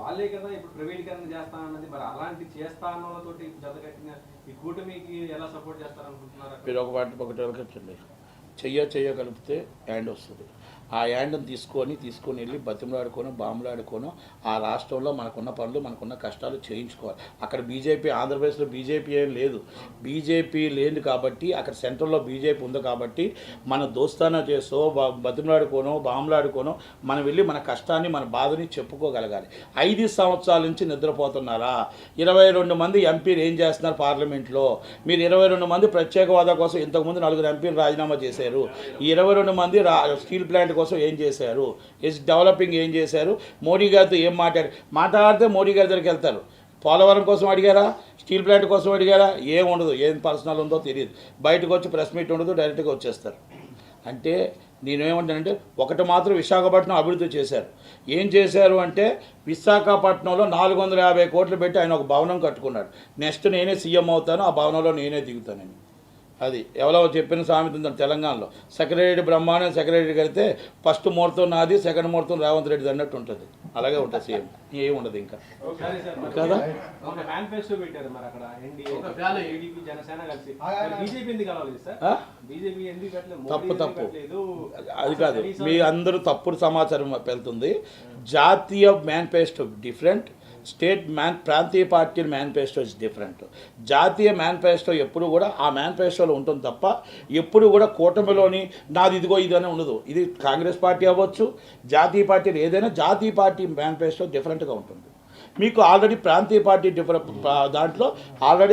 వాళ్ళే కదా ఇప్పుడు ప్రైవేటీకరణ చేస్తానన్నది మరి అలాంటి చేస్తా అన్నతోటి జత కట్టిన ఈ కూటమికి ఎలా సపోర్ట్ చేస్తారనుకుంటున్నారు? మీరు ఒక వాటి ఒకటి వెళ్ళకొచ్చండి చెయ్య చెయ్య కలిపితే హ్యాండ్ వస్తుంది. ఆ యాండ్ని తీసుకొని తీసుకొని వెళ్ళి బతిమలాడుకోను బాంబులాడుకోను ఆ రాష్ట్రంలో మనకున్న పనులు మనకున్న కష్టాలు చేయించుకోవాలి. అక్కడ బీజేపీ ఆంధ్రప్రదేశ్లో బీజేపీ ఏం లేదు. బీజేపీ లేదు కాబట్టి అక్కడ సెంట్రల్లో బీజేపీ ఉంది కాబట్టి మన దోస్తానా చేసో బ- బతిమలాడుకోనో బాంబులాడుకోనో మనం వెళ్ళి మన కష్టాన్ని మన బాధని చెప్పుకోగలగాలి. ఐదు సంవత్సరాల నుంచి నిద్రపోతున్నారా? ఇరవై రెండు మంది ఎంపీలు ఏం చేస్తున్నారు పార్లమెంట్లో? మీరు ఇరవై రెండు మంది ప్రత్యేక హోదా కోసం ఇంతకుముందు నలుగురు ఎంపీలు రాజీనామా చేశారు. ఈ ఇరవై రెండు మంది రా స్టీల్ ప్లాంట్ కోసం ఏం చేశారు? ఎస్ డెవలపింగ్ ఏం చేశారు? మోడీ గారితో ఏం మాట్లాడారు మాట్లాడితే మోడీ గారి దగ్గరికి వెళ్తారు. పోలవరం కోసం అడిగారా? స్టీల్ ప్లాంట్ కోసం అడిగారా? ఏం ఉండదు. ఏం పర్సనల్ ఉందో తెలియదు బయటకు వచ్చి ప్రెస్ మీట్ ఉండదు డైరెక్ట్గా వచ్చేస్తారు. అంటే నేనేమంటానంటే ఒకటి మాత్రం విశాఖపట్నం అభివృద్ధి చేశారు. ఏం చేశారు అంటే విశాఖపట్నంలో నాలుగు వందల యాభై కోట్లు పెట్టి ఆయన ఒక భవనం కట్టుకున్నాడు. నెక్స్ట్ నేనే సీఎం అవుతాను ఆ భవనంలో నేనే దిగుతానని. అది ఎవరో చెప్పిన సామెత ఉంది తెలంగాణలో. సెక్రటరీ బ్రహ్మాండం సెక్రటరీ కడితే ఫస్ట్ ముహూర్తం నాది సెకండ్ ముహూర్తం రేవంత్ రెడ్డి అన్నట్టు ఉంటుంది. అలాగే ఉంటుంది సీఎం. ఏం ఉండదు ఇంకా. సరే సార్ మరి కదా? తప్పు తప్పు? అది కాదు. మీ అందరూ తప్పుడు సమాచారం వెళ్తుంది. జాతీయ మేనిఫెస్టో డిఫరెంట్. స్టేట్ మ్యాన్ ప్రాంతీయ పార్టీ మేనిఫెస్టో ఇస్ డిఫరెంట్. జాతీయ మేనిఫెస్టో ఎప్పుడు కూడా ఆ మేనిఫెస్టోలో ఉంటుంది తప్ప ఎప్పుడు కూడా కూటమిలోని నాది ఇదిగో ఇది అని ఉండదు. ఇది కాంగ్రెస్ పార్టీ అవ్వచ్చు జాతీయ పార్టీలు ఏదైనా జాతీయ పార్టీ మేనిఫెస్టో డిఫరెంట్గా ఉంటుంది. మీకు ఆల్రెడీ ప్రాంతీయ పార్టీ డిఫరెంట్ దాంట్లో ఆల్రెడీ